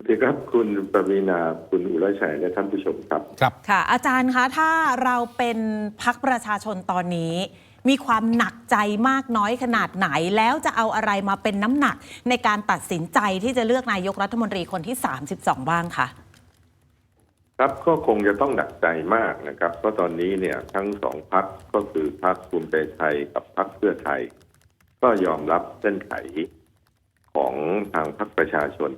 สวัสดีครับคุณประวีนาคุณอุไรชัยและท่านผู้ชมครับ ครับ ค่ะ อาจารย์คะถ้าเราเป็นพักประชาชนตอนนี้ มีความหนักใจมากน้อยขนาดไหน แล้วจะเอาอะไรมาเป็นน้ำหนักในการตัดสินใจที่จะเลือกนายกรัฐมนตรีคนที่ 32 บ้างคะครับก็คงจะต้องหนักใจมากนะครับเพราะตอนนี้เนี่ยทั้งสองพักก็คือพักภูมิใจไทยกับพักเพื่อไทย ก็ยอมรับเส้นไขของทางพักประชาชน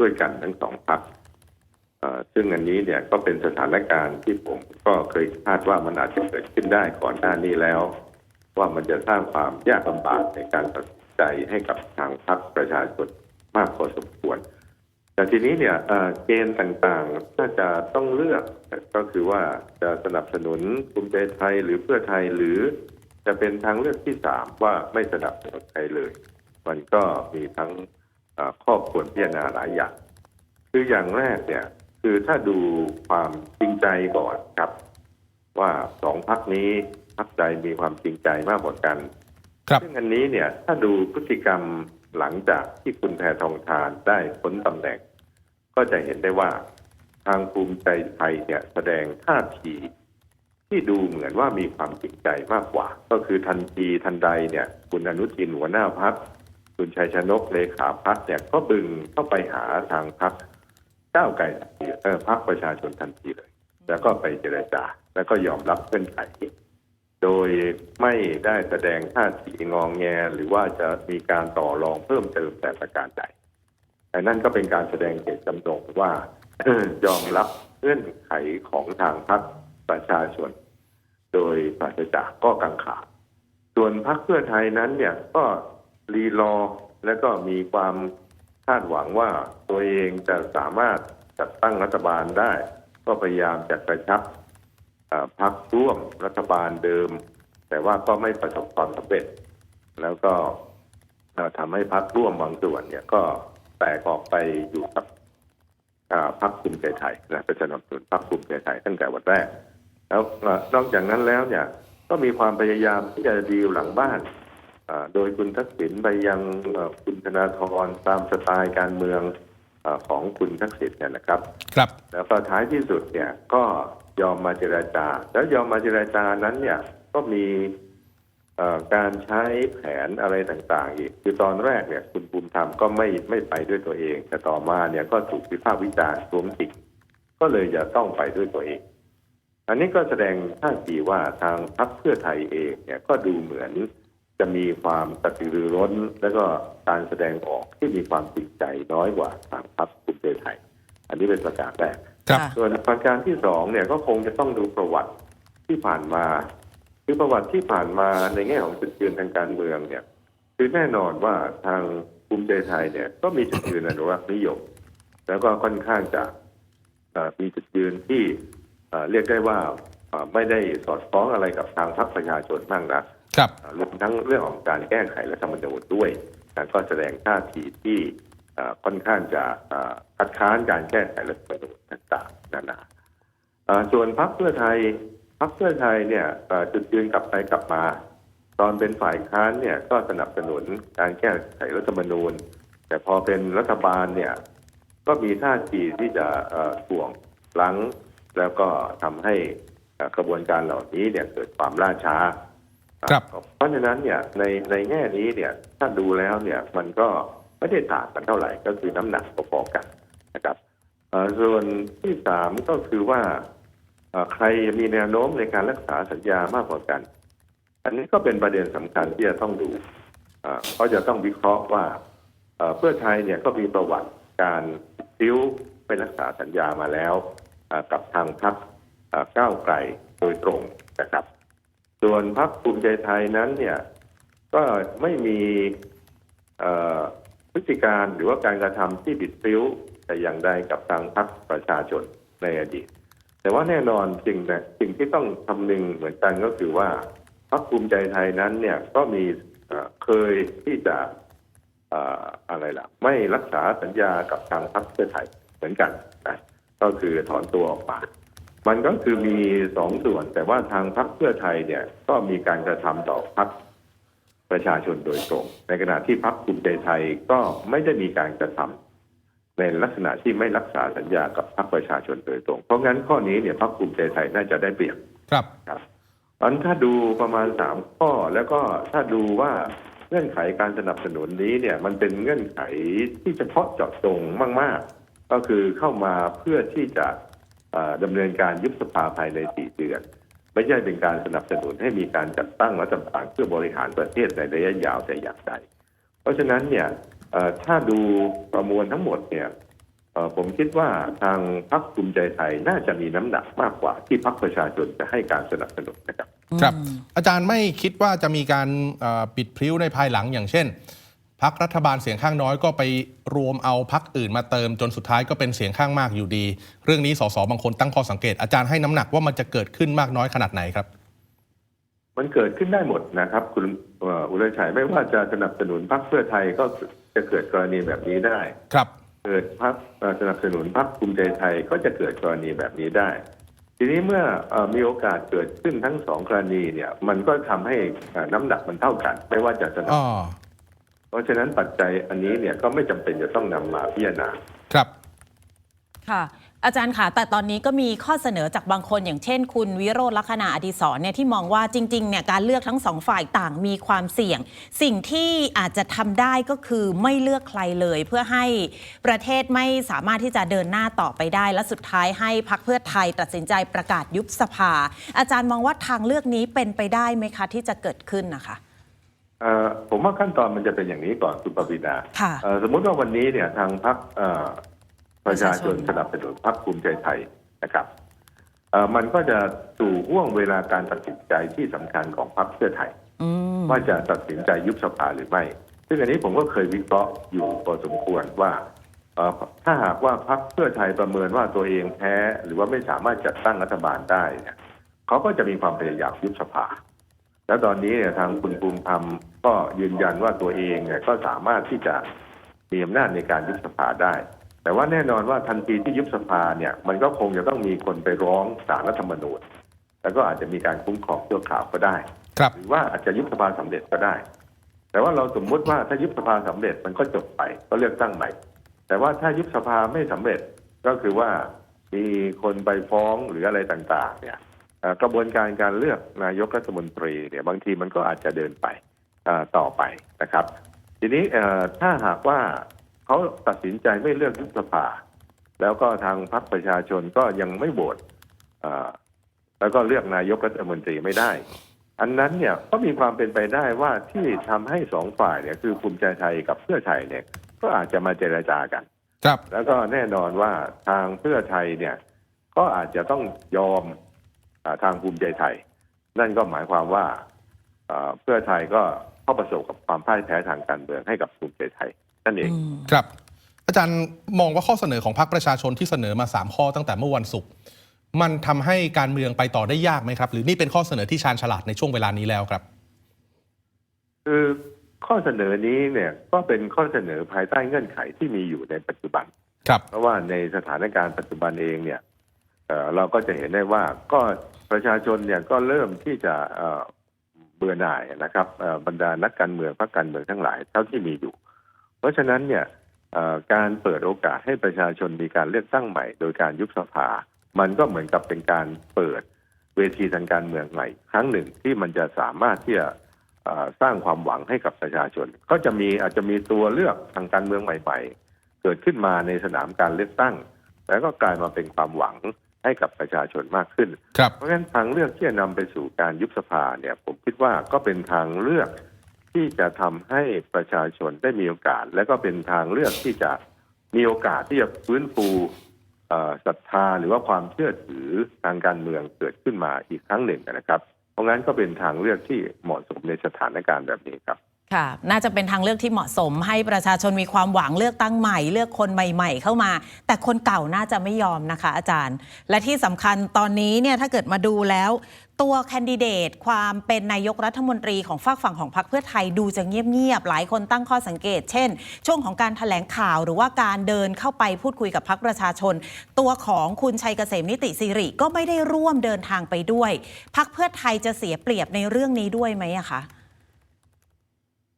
ด้วยกันทั้งสองพักซึ่งอันนี้เนี่ยก็เป็นสถานการณ์ที่ผมก็เคยคาดว่ามันอาจจะเกิดขึ้นได้ก่อนหน้านี้แล้ว ว่ามันจะสร้างความยากลำบากในการตัดสินใจให้กับทางพรรคประชาชนมากพอสมควร แต่ทีนี้เนี่ยเกณฑ์ต่างๆน่าจะต้องเลือกก็คือว่าจะสนับสนุนภูมิใจไทยหรือเพื่อไทยหรือจะเป็นทางเลือกที่สามว่าไม่สนับสนุนใครเลย มันก็มีทั้ง ข้อควรพิจารณาหลายอย่าง คืออย่างแรกเนี่ย คือถ้าดูความจริงใจก่อนครับ ว่าสองพักนี้พักใดมีความจริงใจมากกว่ากันครับซึ่งอันนี้เนี่ย ถ้าดูพฤติกรรมหลังจากที่คุณแพทองทานได้พ้นตำแหน่ง ก็จะเห็นได้ว่าทางภูมิใจไทยเนี่ยแสดงท่าทีที่ดูเหมือนว่ามีความจริงใจมากกว่า ก็คือทันทีทันใดเนี่ย คุณอนุทินหัวหน้าพัก คุณชัยชนกเลขาพักเนี่ยก็บึงเข้าไปหาทางพักก้าวไกลทันทีเออพักประชาชนทันทีเลย แล้วก็ไปเจรจา แล้วก็ยอมรับเงื่อนไข โดยไม่ได้แสดงท่าทีงองแงหรือว่าจะมีการต่อรองเพิ่มเติมแต่ประการใดแต่นั่นก็เป็นการแสดงเจตจำนงว่ายอมรับเงื่อนไขของทางพรรคประชาชน โดยปราศจากก็กังขาส่วนพรรคเพื่อไทยนั้นเนี่ยก็ รีรอ และก็มีความคาดหวังว่าตัวเองจะสามารถจัดตั้งรัฐบาลได้ ก็พยายามจะกระชับพักร่วมรัฐบาลเดิม แต่ว่าก็ไม่ประสบความสำเร็จ แล้วก็ทำให้พักร่วมบางส่วนเนี่ยก็แตกออกไปอยู่กับพักภูมิใจไทยนะเป็นสนับสนุนพักภูมิใจไทยตั้งแต่วันแรก แล้วนอกจากนั้นแล้วเนี่ย ก็มีความพยายามที่จะดีลหลังบ้าน โดยคุณทักษิณไปยังเอ่อคุณธนาธรตามสไตล์การเมืองอาของคุณทักษิณเนี่ยนะครับ ครับ แล้วก็ท้ายที่สุดเนี่ยก็ยอมมาเจราจา แล้วยอมมาเจราจานั้นเนี่ยก็มีเอ่อการใช้แผนอะไรต่างๆ อีก คือตอนแรกเนี่ย คุณภูมิธรรมก็ไม่ไม่ไปด้วยตัวเอง แต่ต่อมาเนี่ยก็ถูกวิพากษ์วิจารณ์รวมติดก็เลยจะต้องไปด้วยตัวเอง อันนี้ก็แสดงท่าทีว่าทางพรรคเพื่อไทยเองเนี่ยก็ดูเหมือน จะมีความกระตือรือร้น แล้วก็การแสดงออกที่มีความจริงใจน้อยกว่าทางพรรคภูมิใจไทย อันนี้เป็นประการแรกครับค่ะส่วนประการที่สองเนี่ยก็คงจะต้องดูประวัติที่ผ่านมาคือประวัติที่ผ่านมาในแง่ของจุดยืนทางการเมืองเนี่ย คือแน่นอนว่าทางภูมิใจไทยเนี่ย ก็มีจุดยืนอนุรักษ์นิยม แล้วก็ค่อนข้างจะเอ่อมีจุดยืนที่เอ่อเรียกได้ว่าเอ่อไม่ได้สอดคล้องอะไรกับทางพรรคประชาชนมากนักค รับรวมทั้งเรื่องของการแก้ไขรัฐธรรมนูญด้วยนะก็แสดงท่าทีที่ค่อนข้างจะคัดค้านการแก้ไขรัฐธรรมนูญต่างๆนานาส่วนพรรคเพื่อไทยพรรคเพื่อไทยเนี่ยจุดยืนกลับไปกลับมา ตอนเป็นฝ่ายค้านเนี่ยก็สนับสนุนการแก้ไขรัฐธรรมนูญ แต่พอเป็นรัฐบาลเนี่ยก็มีท่าทีที่จะเอ่อถ่วงหลัง แล้วก็ทำให้กระบวนการเหล่านี้เนี่ยเกิดความล่าช้า เพราะฉะนั้นเนี่ยในในแง่นี้เนี่ยถ้าดูแล้วเนี่ยมันก็ไม่ได้ต่างกันเท่าไหร่ก็คือน้ำหนักพอๆกันนะครับเอ่อส่วนที่สามก็คือว่าเอ่อใครมีแนวโน้มในการรักษาสัญญามากกว่ากัน อันนี้ก็เป็นประเด็นสำคัญที่จะต้องดูเอ่อก็จะต้องวิเคราะห์ว่าเอ่อเพื่อไทยเนี่ยก็มีประวัติการซิ้วไปรักษาสัญญามาแล้วเอ่อกับทางพรรคเอ่อก้าวไกลโดยตรงนะครับ ส่วนพรรคภูมิใจไทยนั้นเนี่ยก็ไม่มีพฤติการหรือว่าการกระทำที่บิดพริ้วแต่อย่างใดกับทางพรรคประชาชนในอดีต แต่ว่าแน่นอนสิ่งนะสิ่งที่ต้องคำนึงเหมือนกันก็คือว่าพรรคภูมิใจไทยนั้นเนี่ยก็มีเคยที่จะเอ่ออะไรล่ะ ไม่รักษาสัญญากับทางพรรคเพื่อไทยเหมือนกันนะก็คือถอนตัวออกมา มันก็คือมีสองส่วน แต่ว่าทางพรรคเพื่อไทยเนี่ย ก็มีการกระทำต่อพรรคประชาชนโดยตรง ในขณะที่พรรคภูมิใจไทยก็ไม่ได้มีการกระทในลักษณะที่ไม่รักษาสัญญากับพรรคประชาชนโดยตรง เพราะงั้นข้อนี้เนี่ยพรรคภูมิใจไทยน่าจะได้เปรียบครับครับตอนถ้าดูประมาณสามข้อแล้วก็ถ้าดูว่าเงื่อนไขการสนับสนุนนี้เนี่ย มันเป็นเงื่อนไขที่เฉพาะเจาะจงมาก ๆ ก็คือเข้ามาเพื่อที่จะเอ่อ ดำเนินการยุบสภาภายในสี่เดือน ไม่ใช่เป็นการสนับสนุนให้มีการจัดตั้งรัฐบาลเพื่อบริหารประเทศในระยะยาวแต่อย่างใดเพราะฉะนั้นเนี่ยเอ่อถ้าดูประมวลทั้งหมดเนี่ยเอ่อผมคิดว่าทางพรรคภูมิใจไทยน่าจะมีน้ำหนักมากกว่าที่พรรคประชาชนจะให้การสนับสนุนนะครับ ครับอืมอาจารย์ไม่คิดว่าจะมีการเอ่อปิดพริ้วในภายหลังอย่างเช่น พักรัฐบาลเสียงข้างน้อยก็ไปรวมเอาพักอื่นมาเติมจนสุดท้ายก็เป็นเสียงข้างมากอยู่ดี เรื่องนี้สสบางคนตั้งข้อสังเกตอาจารย์ให้น้ำหนักว่ามันจะเกิดขึ้นมากน้อยขนาดไหนครับ มันเกิดขึ้นได้หมดนะครับ คุณเอ่ออุไรชัยไม่ว่าจะสนับสนุนพรรคเพื่อไทยก็จะเกิดกรณีแบบนี้ได้ครับ เกิดพรรคเอ่อสนับสนุนพรรคภูมิใจไทยก็จะเกิดกรณีแบบนี้ได้ ทีนี้เมื่อเออมีโอกาสเกิดขึ้นทั้งสองกรณีเนี่ย มันก็ทำให้เอ่อน้ำหนักมันเท่ากัน ไม่ว่าจะสนับอ๋อ เพราะฉะนั้นปัจจัยอันนี้เนี่ยก็ไม่จำเป็นจะต้องนำมาพิจารณาครับค่ะ อาจารย์ค่ะ แต่ตอนนี้ก็มีข้อเสนอจากบางคนอย่างเช่น คุณวิโรจน์ลักษณะอดิศรเนี่ยที่มองว่าจริงๆเนี่ยการเลือกทั้งสองฝ่ายต่างมีความเสี่ยง สิ่งที่อาจจะทำได้ก็คือไม่เลือกใครเลย เพื่อให้ประเทศไม่สามารถที่จะเดินหน้าต่อไปได้ และสุดท้ายให้พักเพื่อไทยตัดสินใจประกาศยุบสภา อาจารย์มองว่าทางเลือกนี้เป็นไปได้ไหมคะที่จะเกิดขึ้นนะคะเอ่อ ผมว่าขั้นตอนมันจะเป็นอย่างนี้ก่อนคุณปวีนาค่ะเอ่อสมมุติว่าวันนี้เนี่ยทางพรรคเอ่อประชาชนประชาชนสนับสนุนพรรคภูมิใจไทยนะครับเอ่อมันก็จะสู่ห่วงเวลาการตัดสินใจที่สำคัญของพรรคเพื่อไทยอืมว่าจะตัดสินใจยุบสภาหรือไม่ ซึ่งอันนี้ผมก็เคยวิเคราะห์อยู่พอสมควรว่าเอ่อถ้าหากว่าพรรคเพื่อไทยประเมินว่าตัวเองแพ้ หรือว่าไม่สามารถจัดตั้งรัฐบาลได้เนี่ยเขาก็จะมีความพยายามยุบสภา แล้วตอนนี้เนี่ยทางคุณภูมิธรรมก็ยืนยันว่าตัวเองเนี่ยก็สามารถที่จะมีอำนาจในการยุบสภาได้ แต่ว่าแน่นอนว่าทันทีที่ยุบสภาเนี่ย มันก็คงจะต้องมีคนไปร้องศาลรัฐธรรมนูญแล้วก็อาจจะมีการคุ้มครองชั่วคราวก็ได้ครับหรือว่าอาจจะยุบสภาสำเร็จก็ได้ แต่ว่าเราสมมุติว่าถ้ายุบสภาสำเร็จมันก็จบไปก็เลือกตั้งใหม่ แต่ว่าถ้ายุบสภาไม่สำเร็จก็คือว่ามีคนไปฟ้องหรืออะไรต่าง ๆ เนี่ยเอ่อ กระบวนการการเลือกนายกรัฐมนตรีเนี่ยบางทีมันก็อาจจะเดินไปเอ่อต่อไปนะครับ ทีนี้เอ่อถ้าหากว่าเขาตัดสินใจไม่เลือกยุบสภา แล้วก็ทางพรรคประชาชนก็ยังไม่โหวตเอ่อแล้วก็เลือกนายกรัฐมนตรีไม่ได้ อันนั้นเนี่ยก็มีความเป็นไปได้ว่าที่ทำให้สองฝ่ายเนี่ยคือภูมิใจไทยกับเพื่อไทยเนี่ยก็อาจจะมาเจรจากัน ครับ แล้วก็แน่นอนว่าทางเพื่อไทยเนี่ย ก็อาจจะต้องยอมอา ทางภูมิใจไทย นั่นก็หมายความว่าเอ่อเพื่อไทยก็เข้าประสบกับความพ่ายแพ้ทางการเมืองให้กับภูมิใจไทย นั่นเองอืมครับ อาจารย์มองว่าข้อเสนอของพรรคประชาชนที่เสนอมา 3 ข้อตั้งแต่เมื่อวันศุกร์มันทำให้การเมืองไปต่อได้ยากไหมครับ หรือนี่เป็นข้อเสนอที่ชาญฉลาดในช่วงเวลานี้แล้วครับ คือข้อเสนอนี้เนี่ยก็เป็นข้อเสนอภายใต้เงื่อนไขที่มีอยู่ในปัจจุบัน ครับ เพราะว่าในสถานการณ์ปัจจุบันเองเนี่ย เราก็จะเห็นได้ว่าก็ประชาชนเนี่ยก็เริ่มที่จะเบื่อหน่ายนะครับบรรดานักการเมืองพรรคการเมืองทั้งหลายเท่าที่มีอยู่ เพราะฉะนั้นเนี่ยการเปิดโอกาสให้ประชาชนมีการเลือกตั้งใหม่ โดยการยุบสภา มันก็เหมือนกับเป็นการเปิดเวทีทางการเมืองใหม่ ครั้งหนึ่งที่มันจะสามารถที่จะสร้างความหวังให้กับประชาชน ก็จะมีอาจจะมีตัวเลือกทางการเมืองใหม่ ๆ เกิดขึ้นมาในสนามการเลือกตั้ง แล้วก็กลายมาเป็นความหวัง ให้กับประชาชนมากขึ้นครับเพราะฉะนั้นทางเลือกที่จะนำไปสู่การยุบสภาเนี่ย ผมคิดว่าก็เป็นทางเลือกที่จะทำให้ประชาชนได้มีโอกาส และก็เป็นทางเลือกที่จะมีโอกาสที่จะฟื้นฟูเอ่อศรัทธาหรือว่าความเชื่อถือทางการเมืองเกิดขึ้นมาอีกครั้งหนึ่งนะครับ เพราะงั้นก็เป็นทางเลือกที่เหมาะสมในสถานการณ์แบบนี้ครับ ค่ะน่าจะเป็นทางเลือกที่เหมาะสม ให้ประชาชนมีความหวังเลือกตั้งใหม่ เลือกคนใหม่ ๆ เข้ามา แต่คนเก่าน่าจะไม่ยอมนะคะ อาจารย์ และที่สำคัญตอนนี้เนี่ยถ้าเกิดมาดูแล้ว ตัวแคนดิเดตความเป็นนายกรัฐมนตรีของฝากฝั่งของพรรคเพื่อไทยดูจะเงียบๆหลายคนตั้งข้อสังเกต เช่น ช่วงของการถแถลงข่าวหรือว่าการเดินเข้าไปพูดคุยกับพรรคประชาชน ตัวของคุณชัยเกษมนิติสิริก็ไม่ได้ร่วมเดินทางไปด้วยพรรคเพื่อไทยจะเสียเปรียบในเรื่องนี้ด้วยไหมอะคะ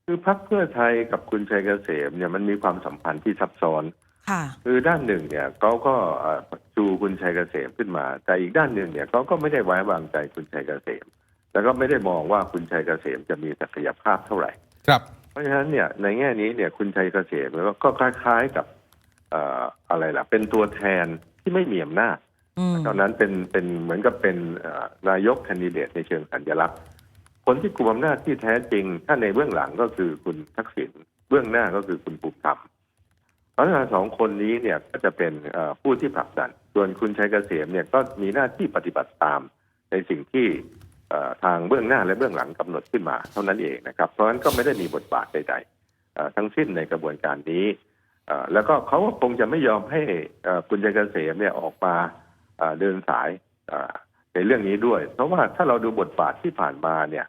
คือพรรคเพื่อไทยกับคุณชัยเกษมเนี่ยมันมีความสัมพันธ์ที่ซับซ้อน ค่ะ คือด้านหนึ่งเนี่ยเขาก็เอ่อชูคุณชัยเกษมขึ้นมา แต่อีกด้านหนึ่งเนี่ยเขาก็ไม่ได้ไว้วางใจคุณชัยเกษม แล้วก็ไม่ได้มองว่าคุณชัยเกษมจะมีศักยภาพเท่าไหร่ ครับ เพราะฉะนั้นเนี่ยในแง่นี้เนี่ยคุณชัยเกษมก็ก็คล้ายๆกับเอ่ออะไรล่ะ เป็นตัวแทนที่ไม่มีอำนาจอืมตอนนั้นเป็นเป็นเหมือนกับเป็นเอ่อนายกแคนดิเดตในเชิงสัญลักษณ์ คนที่กลุ่มอำนาจที่แท้จริง ถ้าในเบื้องหลังก็คือคุณทักษิณเบื้องหน้าก็คือคุณภูมิธรรมเพราะฉะนั้นสองคนนี้เนี่ยก็จะเป็นผู้ที่ผลักดัน ส่วนคุณชัยเกษมเนี่ยก็มีหน้าที่ปฏิบัติตาม ในสิ่งที่ทางเบื้องหน้าและเบื้องหลังกำหนดขึ้นมาเท่านั้นเองนะครับ เพราะฉะนั้นก็ไม่ได้มีบทบาทใดๆทั้งสิ้นในกระบวนการนี้แล้วก็เขาก็คงจะไม่ยอมให้คุณชัยเกษมเนี่ยออกมาเดินสายในเรื่องนี้ด้วย เพราะว่าถ้าเราดูบทบาทที่ผ่านมาเนี่ย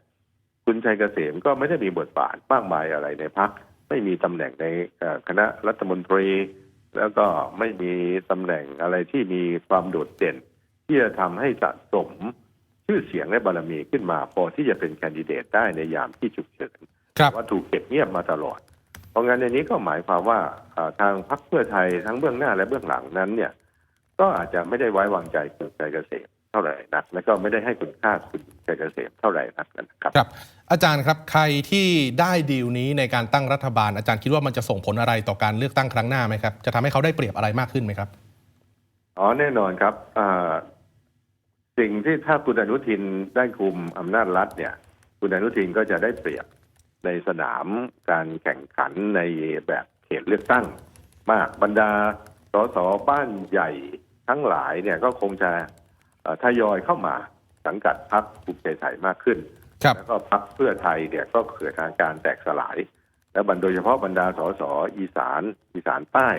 คุณชัยเกษมก็ไม่ได้มีบทบาทมากมายอะไรในพักไม่มีตำแหน่งในเอ่อคณะรัฐมนตรี แล้วก็ไม่มีตำแหน่งอะไรที่มีความโดดเด่น ที่จะทำให้สะสมชื่อเสียงและบารมีขึ้นมา พอที่จะเป็นแคนดิเดตได้ในยามที่ฉุกเฉินครับว่าถูกเก็บเงียบมาตลอด เพราะงั้นในนี้ก็หมายความว่าเอ่อทางพรรคเพื่อไทยทั้งเบื้องหน้าและเบื้องหลังนั้นเนี่ย ก็อาจจะไม่ได้ไว้วางใจคุณชัยเกษมเท่าไหร่นัก และก็ไม่ได้ให้คุณค่าคุณชัยเกษมเท่าไหร่นักนะครับครับ อาจารย์ครับใครที่ได้ดีลนี้ในการตั้งรัฐบาล อาจารย์คิดว่ามันจะส่งผลอะไรต่อการเลือกตั้งครั้งหน้าไหมครับ จะทำให้เขาได้เปรียบอะไรมากขึ้นไหมครับอ๋อแน่นอนครับอ่าสิ่งที่ถ้าคุณอนุทินได้คุมอำนาจรัฐเนี่ย คุณอนุทินก็จะได้เปรียบในสนามการแข่งขันในแบบเขตเลือกตั้ง มากบรรดาสสบ้านใหญ่ทั้งหลายเนี่ยก็คงจะเอ่อ ทยอยเข้ามาสังกัดพรรคภูมิใจไทยมากขึ้นครับแล้วก็พรรคเพื่อไทยเนี่ยก็เกิดอาการแตกสลาย แล้วบรรโดยเฉพาะบรรดาสสอีสานอีสานใต้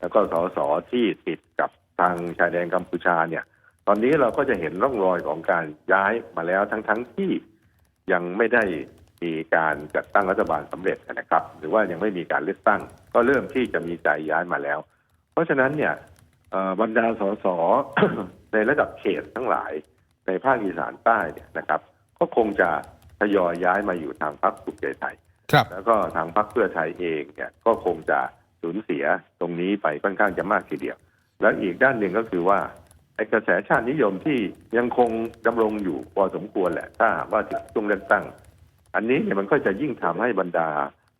แล้วก็สสที่ติดกับทางชายแดนกัมพูชาเนี่ย ตอนนี้เราก็จะเห็นร่องรอยของการย้ายมาแล้วทั้งทั้งๆที่ยังไม่ได้มีการจัดตั้งรัฐบาลสำเร็จนะครับ หรือว่ายังไม่มีการเลือกตั้ง ก็เริ่มที่จะมีใจย้ายมาแล้ว เพราะฉะนั้นเนี่ยเอ่อบรรดาสส ในระดับเขตทั้งหลายในภาคอีสานใต้เนี่ยนะครับ ก็คงจะทยอยย้ายมาอยู่ทางพรรคภูมิใจไทยครับ แล้วก็ทางพรรคเพื่อไทยเองเนี่ยก็คงจะสูญเสียตรงนี้ไปค่อนข้างจะมากทีเดียว แล้วอีกด้านหนึ่งก็คือว่าไอ้กระแสชาตินิยมที่ยังคงดำรงอยู่พอสมควรแหละ ถ้าหากว่าถึงช่วงเลือกตั้ง อันนี้เนี่ยมันก็จะยิ่งทำให้บรรดา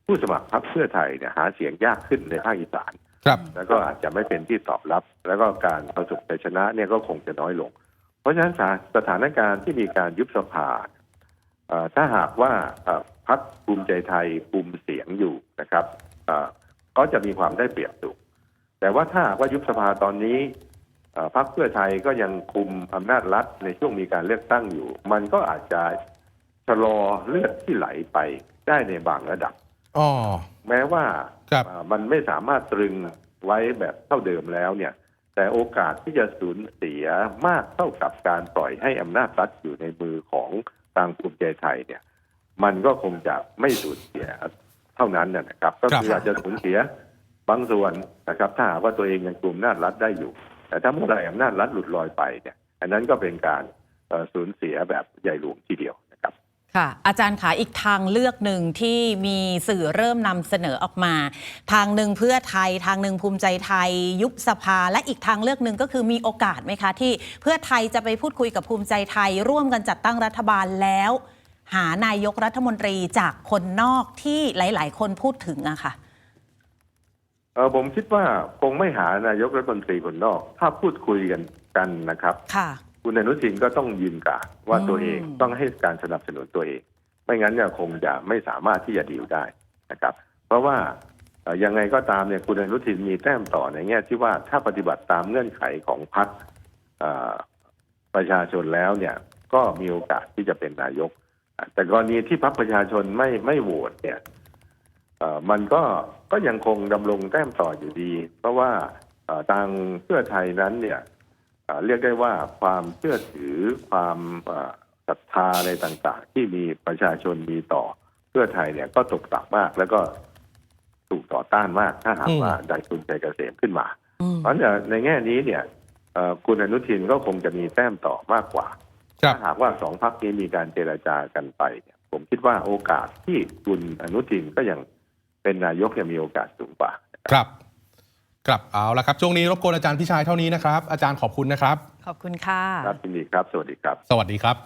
ผู้สมัครพรรคเพื่อไทยเนี่ยหาเสียงยากขึ้นในภาคอีสาน ครับแล้วก็อาจจะไม่เป็นที่ตอบรับ แล้วก็การประสบชัยชนะเนี่ยก็คงจะน้อยลง เพราะฉะนั้นสถานการณ์ที่มีการยุบสภาเอ่อถ้าหากว่าเอ่อพรรคภูมิใจไทยภูมิเสียงอยู่นะครับเอ่อก็จะมีความได้เปรียบสูงแต่ว่าถ้าหากว่ายุบสภาตอนนี้เอ่อพรรคเพื่อไทยก็ยังคุมอำนาจรัฐในช่วงมีการเลือกตั้งอยู่ มันก็อาจจะชะลอเลือดที่ไหลไปได้ในบางระดับอ๋อแม้ว่าครับอ่า มันไม่สามารถตรึงไว้แบบเท่าเดิมแล้วเนี่ย แต่โอกาสที่จะสูญเสียมากเท่ากับการปล่อยให้อำนาจรัฐอยู่ในมือของทางภูมิใจไทยเนี่ย มันก็คงจะไม่สูญเสียเท่านั้นนะนะครับ ก็คือครับอาจจะสูญเสียบางส่วนนะครับ ถ้าหากว่าตัวเองยังกลุ่มอำนาจรัฐได้อยู่ แต่ถ้าเมื่อไหร่อำนาจรัฐหลุดลอยไปเนี่ย อันนั้นก็เป็นการเอ่อสูญเสียแบบใหญ่หลวงทีเดียวนะ ครับค่ะ อาจารย์ขาอีกทางเลือกหนึ่งที่มีสื่อเริ่มนำเสนอออกมา ทางหนึ่งเพื่อไทยทางหนึ่งภูมิใจไทย ยุบสภา และอีกทางเลือกหนึ่งก็คือมีโอกาสไหมคะ ที่เพื่อไทยจะไปพูดคุยกับภูมิใจไทย ร่วมกันจัดตั้งรัฐบาลแล้ว หานายกรัฐมนตรีจากคนนอกที่หลาย ๆ คนพูดถึงอะค่ะเออผมคิดว่าคงไม่หานายกรัฐมนตรีคนนอก ถ้าพูดคุยกันกันนะครับ ค่ะ คุณอนุทินก็ต้องยืนกรารว่าอืมตัวเองต้องให้การสนับสนุนตัวเอง ไม่งั้นเนี่ยคงจะไม่สามารถที่จะดีลได้นะครับ เพราะว่าเอ่อยังไงก็ตามเนี่ยคุณอนุทินมีแต้มต่อในแง่ที่ว่าถ้าปฏิบัติตามเงื่อนไขของพรรคเอ่อประชาชนแล้วเนี่ยก็มีโอกาสที่จะเป็นนายกอะแต่กรณีที่พรรคประชาชนไม่ไม่โหวตเนี่ยเอ่อมันก็ก็ยังคงดำรงแต้มต่ออยู่ดี เพราะว่าเอ่อทางเพื่อไทยนั้นเนี่ยอ่า เรียกได้ว่าความเชื่อถือความอ่าศรัทธาอะไรต่างๆ ที่มีประชาชนมีต่อเพื่อไทยเนี่ยก็ตกต่ำมาก แล้วก็ถูกต่อต้านมากถ้าหากอืมว่าได้คุณชัยเกษมขึ้นมาอืมเพราะฉะนั้นในแง่นี้เนี่ยเอ่อคุณอนุทินก็คงจะมีแต้มต่อมากกว่าครับถ้าหากว่าสองพักนี้มีการเจรจากันไปเนี่ยผมคิดว่าโอกาสที่คุณอนุทินก็ยังเป็นนายกยังมีโอกาสสูงกว่า ครับ ครับเอาละครับ ช่วงนี้รบกวนอาจารย์พิชัยเท่านี้นะครับ อาจารย์ขอบคุณนะครับ ขอบคุณค่ะ ครับยินดีครับ สวัสดีครับ สวัสดีครับ